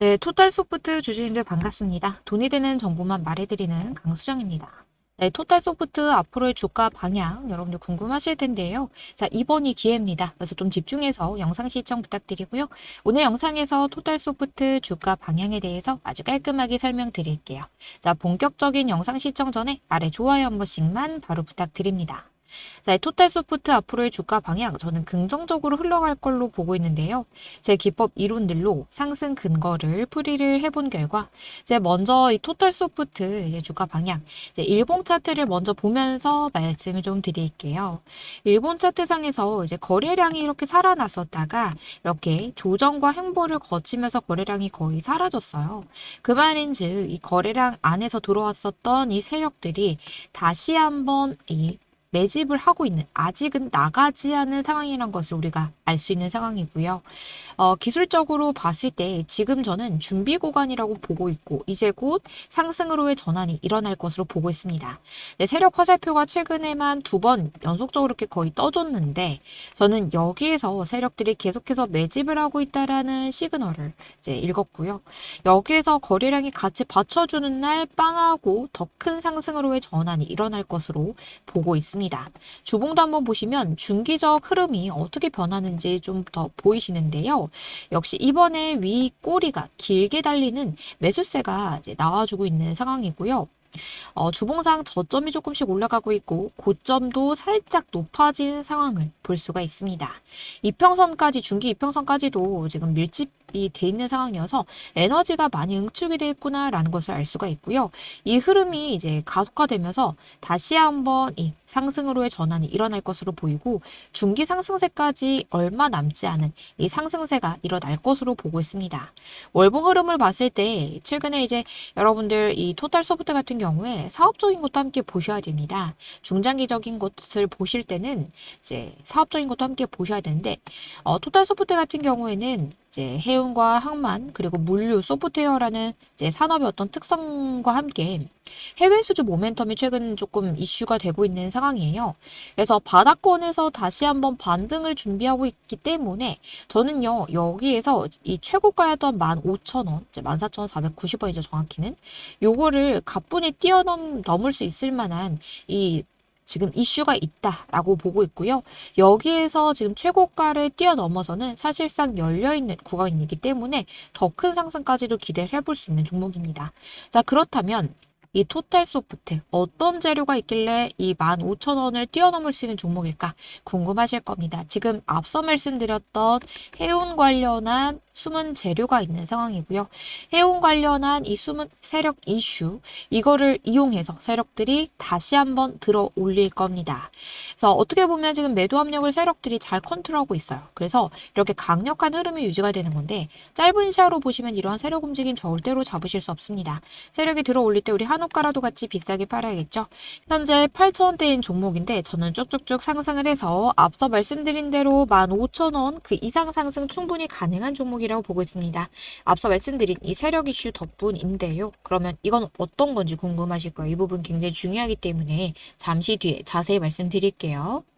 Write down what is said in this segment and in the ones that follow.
네, 토탈 소프트 주주님들 반갑습니다. 돈이 되는 정보만 말해드리는 강수정입니다. 네, 토탈 소프트 앞으로의 주가 방향 여러분들 궁금하실 텐데요. 자, 이번이 기회입니다. 그래서 좀 집중해서 영상 시청 부탁드리고요. 오늘 영상에서 토탈 소프트 주가 방향에 대해서 아주 깔끔하게 설명드릴게요. 자, 본격적인 영상 시청 전에 아래 좋아요 한 번씩만 바로 부탁드립니다. 자, 이 토탈 소프트 앞으로의 주가 방향 저는 긍정적으로 흘러갈 걸로 보고 있는데요. 제 기법 이론들로 상승 근거를 풀이를 해본 결과 이제 먼저 이 토탈 소프트 주가 방향 이제 일본 차트를 먼저 보면서 말씀을 좀 드릴게요. 일본 차트상에서 이제 거래량이 이렇게 살아났었다가 이렇게 조정과 횡보를 거치면서 거래량이 거의 사라졌어요. 그 말인즉 이 거래량 안에서 들어왔었던 이 세력들이 다시 한번 이 매집을 하고 있는 아직은 나가지 않은 상황이란 것을 우리가 알 수 있는 상황이고요. 어, 기술적으로 봤을 때 지금 저는 준비 구간이라고 보고 있고 이제 곧 상승으로의 전환이 일어날 것으로 보고 있습니다. 네, 세력 화살표가 최근에만 두 번 연속적으로 이렇게 거의 떠줬는데 저는 여기에서 세력들이 계속해서 매집을 하고 있다라는 시그널을 이제 읽었고요. 여기에서 거래량이 같이 받쳐주는 날 빵하고 더 큰 상승으로의 전환이 일어날 것으로 보고 있습니다. 주봉도 한번 보시면 중기적 흐름이 어떻게 변하는지 좀 더 보이시는데요. 역시 이번에 위 꼬리가 길게 달리는 매수세가 나와주고 있는 상황이고요. 어, 주봉상 저점이 조금씩 올라가고 있고 고점도 살짝 높아진 상황을 볼 수가 있습니다. 이평선까지 중기 이평선까지도 지금 밀집 이 돼 있는 상황이어서 에너지가 많이 응축이 돼 있구나라는 것을 알 수가 있고요. 이 흐름이 이제 가속화되면서 다시 한번 이 상승으로의 전환이 일어날 것으로 보이고 중기 상승세까지 얼마 남지 않은 이 상승세가 일어날 것으로 보고 있습니다. 월봉 흐름을 봤을 때 최근에 이제 여러분들 이 토탈 소프트 같은 경우에 사업적인 것도 함께 보셔야 됩니다. 중장기적인 것을 보실 때는 이제 사업적인 것도 함께 보셔야 되는데 어, 토탈 소프트 같은 경우에는 이제 해운과 항만 그리고 물류 소프트웨어라는 이제 산업의 어떤 특성과 함께 해외 수주 모멘텀이 최근 조금 이슈가 되고 있는 상황이에요. 그래서 바닥권에서 다시 한번 반등을 준비하고 있기 때문에 저는요 여기에서 이 최고가였던 15,000원, 이제 14,490원이죠 정확히는 요거를 가뿐히 뛰어넘 넘을 수 있을 만한 이 지금 이슈가 있다라고 보고 있고요. 여기에서 지금 최고가를 뛰어넘어서는 사실상 열려있는 구간이기 때문에 더 큰 상승까지도 기대를 해볼 수 있는 종목입니다. 자, 그렇다면 이 토탈 소프트 어떤 재료가 있길래 이 15,000원을 뛰어넘을 수 있는 종목일까 궁금하실 겁니다. 지금 앞서 말씀드렸던 해운 관련한 숨은 재료가 있는 상황이고요. 해운 관련한 이 숨은 세력 이슈 이거를 이용해서 세력들이 다시 한번 들어 올릴 겁니다. 그래서 어떻게 보면 지금 매도 압력을 세력들이 잘 컨트롤하고 있어요. 그래서 이렇게 강력한 흐름이 유지가 되는 건데 짧은 시야로 보시면 이러한 세력 움직임 절대로 잡으실 수 없습니다. 세력이 들어 올릴 때 우리 한옥가라도 같이 비싸게 팔아야겠죠. 현재 8,000원대인 종목인데 저는 쭉쭉쭉 상승을 해서 앞서 말씀드린 대로 15,000원 그 이상 상승 충분히 가능한 종목이 라고 보고 있습니다. 앞서 말씀드린 이 세력 이슈 덕분인데요. 그러면 이건 어떤 건지 궁금하실 거예요. 이 부분 굉장히 중요하기 때문에 잠시 뒤에 자세히 말씀드릴게요.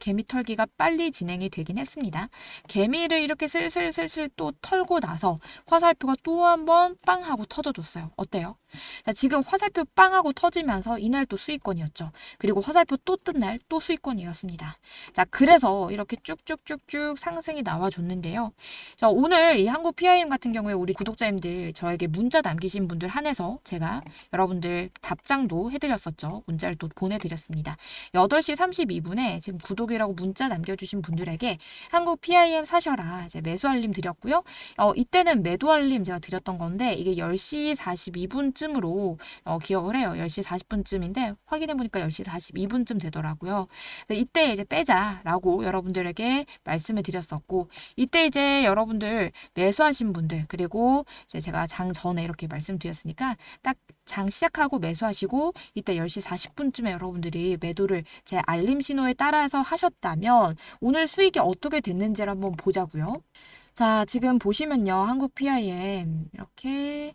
개미 털기가 빨리 진행이 되긴 했습니다. 개미를 이렇게 슬슬슬슬 또 털고 나서 화살표가 또 한 번 빵 하고 터져줬어요. 어때요? 자, 지금 화살표 빵 하고 터지면서 이날 또 수익권이었죠. 그리고 화살표 또 뜬 날 또 수익권이었습니다. 자, 그래서 이렇게 쭉쭉쭉쭉 상승이 나와줬는데요. 자, 오늘 이 한국 PIM 같은 경우에 우리 구독자님들 저에게 문자 남기신 분들 한해서 제가 여러분들 답장도 해드렸었죠. 문자를 또 보내드렸습니다. 8시 32분에 지금 구독 이라고 문자 남겨주신 분들에게 한국 PIM 사셔라 이제 매수 알림 드렸고요. 어, 이때는 매도 알림 제가 드렸던 건데 이게 10시 42분쯤으로 어, 기억을 해요. 10시 40분쯤인데 확인해 보니까 10시 42분쯤 되더라고요. 이때 이제 빼자라고 여러분들에게 말씀을 드렸었고 이때 이제 여러분들 매수하신 분들 그리고 이제 제가 장 전에 이렇게 말씀드렸으니까 딱 장 시작하고 매수하시고 이때 10시 40분쯤에 여러분들이 매도를 제 알림 신호에 따라서 하셨다면 오늘 수익이 어떻게 됐는지를 한번 보자고요. 자, 지금 보시면요. 한국 PIM 이렇게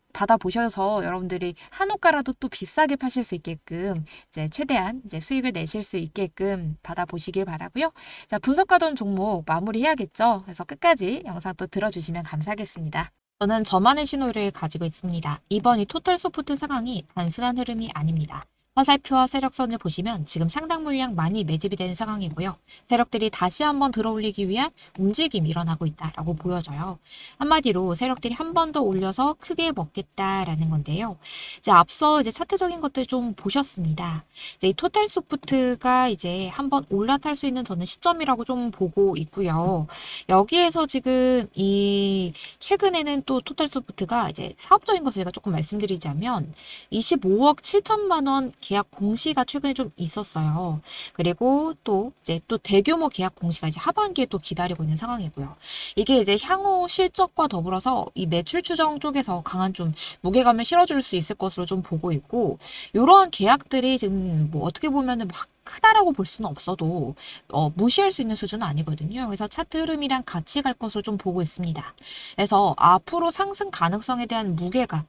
받아보셔서 여러분들이 한옥가라도 또 비싸게 파실 수 있게끔 이제 최대한 이제 수익을 내실 수 있게끔 받아보시길 바라고요. 자, 분석하던 종목 마무리해야겠죠. 그래서 끝까지 영상 또 들어주시면 감사하겠습니다. 저는 저만의 신호를 가지고 있습니다. 이번 이 토탈 소프트 상황이 단순한 흐름이 아닙니다. 화살표와 세력선을 보시면 지금 상당 물량 많이 매집이 되는 상황이고요. 세력들이 다시 한번 들어올리기 위한 움직임이 일어나고 있다라고 보여져요. 한마디로 세력들이 한 번 더 올려서 크게 먹겠다라는 건데요. 이제 앞서 이제 차트적인 것들 좀 보셨습니다. 이제 이 토탈 소프트가 이제 한번 올라탈 수 있는 저는 시점이라고 좀 보고 있고요. 여기에서 지금 이 최근에는 또 토탈 소프트가 이제 사업적인 것을 제가 조금 말씀드리자면 25억 7천만 원 계약 공시가 최근에 좀 있었어요. 그리고 또 이제 또 대규모 계약 공시가 이제 하반기에 또 기다리고 있는 상황이고요. 이게 이제 향후 실적과 더불어서 이 매출 추정 쪽에서 강한 좀 무게감을 실어줄 수 있을 것으로 좀 보고 있고 이러한 계약들이 지금 뭐 어떻게 보면은 막 크다라고 볼 수는 없어도 어, 무시할 수 있는 수준은 아니거든요. 그래서 차트 흐름이랑 같이 갈 것으로 좀 보고 있습니다. 그래서 앞으로 상승 가능성에 대한 무게가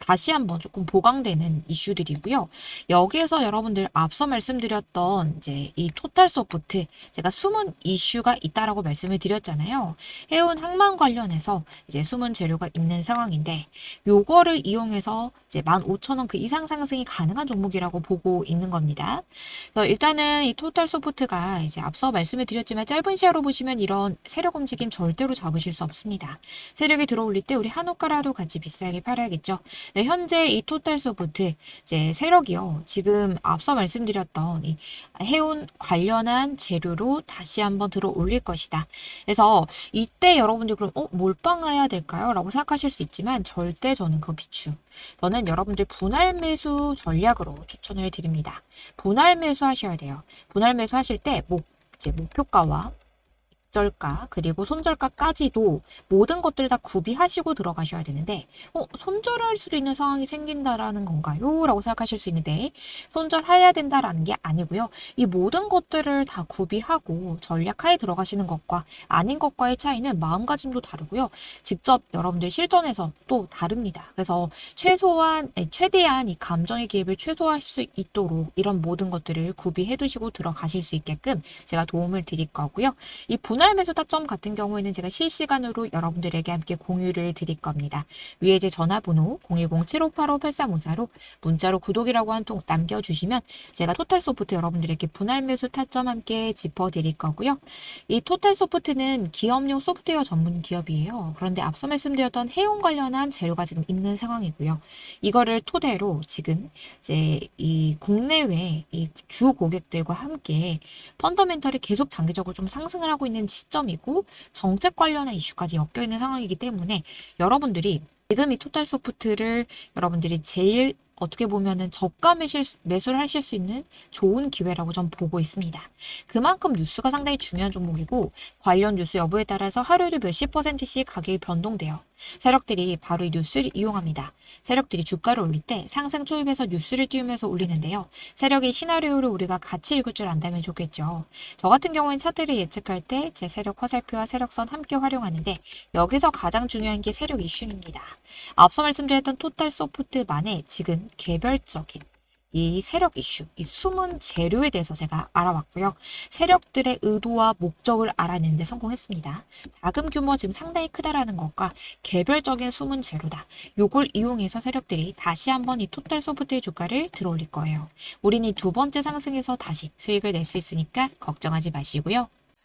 다시 한번 조금 보강되는 이슈들이고요. 여기에서 여러분들 앞서 말씀드렸던 이제 이 토탈 소프트 제가 숨은 이슈가 있다라고 말씀을 드렸잖아요. 해운 항만 관련해서 이제 숨은 재료가 있는 상황인데 요거를 이용해서 이제 15,000원 그 이상 상승이 가능한 종목이라고 보고 있는 겁니다. 그래서 일단은 이 토탈 소프트가 이제 앞서 말씀을 드렸지만 짧은 시야로 보시면 이런 세력 움직임 절대로 잡으실 수 없습니다. 세력이 들어올릴 때 우리 한옥가라도 같이 비싸게 팔아야겠죠. 네, 현재 이 토탈 소프트 이제 세력이요. 지금 앞서 말씀드렸던 이 해운 관련한 재료로 다시 한번 들어 올릴 것이다. 그래서 이때 여러분들 그럼 어 몰빵을 해야 될까요? 라고 생각하실 수 있지만 절대 저는 그 비추. 저는 여러분들 분할 매수 전략으로 추천을 드립니다. 분할 매수 하셔야 돼요. 분할 매수 하실 때 목, 이제 목표가와 직절가 그리고 손절가까지도 모든 것들 다 구비하시고 들어가셔야 되는데 어, 손절할 수도 있는 상황이 생긴다라는 건가요? 라고 생각하실 수 있는데 손절해야 된다라는 게 아니고요. 이 모든 것들을 다 구비하고 전략하에 들어가시는 것과 아닌 것과의 차이는 마음가짐도 다르고요. 직접 여러분들 실전에서 또 다릅니다. 그래서 최소한 최대한 이 감정의 기입을 최소화할 수 있도록 이런 모든 것들을 구비해 두시고 들어가실 수 있게끔 제가 도움을 드릴 거고요. 이 분할 매수 타점 같은 경우에는 제가 실시간으로 여러분들에게 함께 공유를 드릴 겁니다. 위에 제 전화번호 010-7585-8354로 문자로 구독이라고 한 통 남겨주시면 제가 토탈 소프트 여러분들에게 분할 매수 타점 함께 짚어드릴 거고요. 이 토탈 소프트는 기업용 소프트웨어 전문 기업이에요. 그런데 앞서 말씀드렸던 해운 관련한 재료가 지금 있는 상황이고요. 이거를 토대로 지금 이제 이 국내외 이 주 고객들과 함께 펀더멘털이 계속 장기적으로 좀 상승을 하고 있는 시점이고 정책 관련한 이슈까지 엮여 있는 상황이기 때문에 여러분들이 지금 이 토탈 소프트를 여러분들이 제일 어떻게 보면은 저가 매실, 매수를 하실 수 있는 좋은 기회라고 전 보고 있습니다. 그만큼 뉴스가 상당히 중요한 종목이고 관련 뉴스 여부에 따라서 하루에도 몇십 퍼센트씩 가격이 변동돼요. 세력들이 바로 이 뉴스를 이용합니다. 세력들이 주가를 올릴 때 상승 초입에서 뉴스를 띄우면서 올리는데요. 세력의 시나리오를 우리가 같이 읽을 줄 안다면 좋겠죠. 저 같은 경우엔 차트를 예측할 때 제 세력 화살표와 세력선 함께 활용하는데 여기서 가장 중요한 게 세력 이슈입니다. 앞서 말씀드렸던 토탈 소프트만의 지금 개별적인 이 세력 이슈, 이 숨은 재료에 대해서 제가 알아봤고요. 세력들의 의도와 목적을 알아내는데 성공했습니다. 자금 규모 지금 상당히 크다라는 것과 개별적인 숨은 재료다. 요걸 이용해서 세력들이 다시 한번 이 토탈 소프트의 주가를 들어올릴 거예요. 우리는 이두 번째 상승에서 다시 수익을 낼 수 있으니까 걱정하지 마시고요.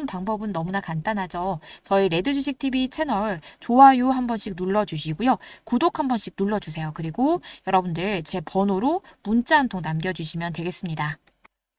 하는 방법은 너무나 간단하죠. 저희 레드 주식 TV 채널 좋아요 한 번씩 눌러 주시고요. 구독 한 번씩 눌러 주세요. 그리고 여러분들 제 번호로 문자 한 통 남겨 주시면 되겠습니다.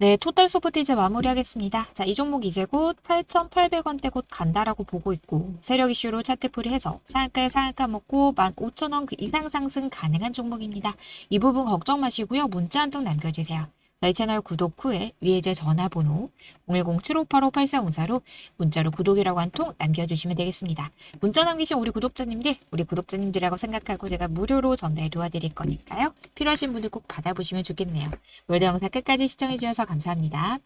네, 토탈 소프트 이제 마무리하겠습니다. 자, 이 종목 이제 곧 8,800원대 곧 간다라고 보고 있고, 세력 이슈로 차트 풀이해서 상한가에 상한가 먹고 15,000원 그 이상 상승 가능한 종목입니다. 이 부분 걱정 마시고요. 문자 한 통 남겨주세요. 저희 채널 구독 후에 위에 제 전화번호 010-7585-8454로 문자로 구독이라고 한 통 남겨주시면 되겠습니다. 문자 남기신 우리 구독자님들, 우리 구독자님들이라고 생각하고 제가 무료로 전달 도와드릴 거니까요. 필요하신 분들 꼭 받아보시면 좋겠네요. 오늘도 영상 끝까지 시청해주셔서 감사합니다.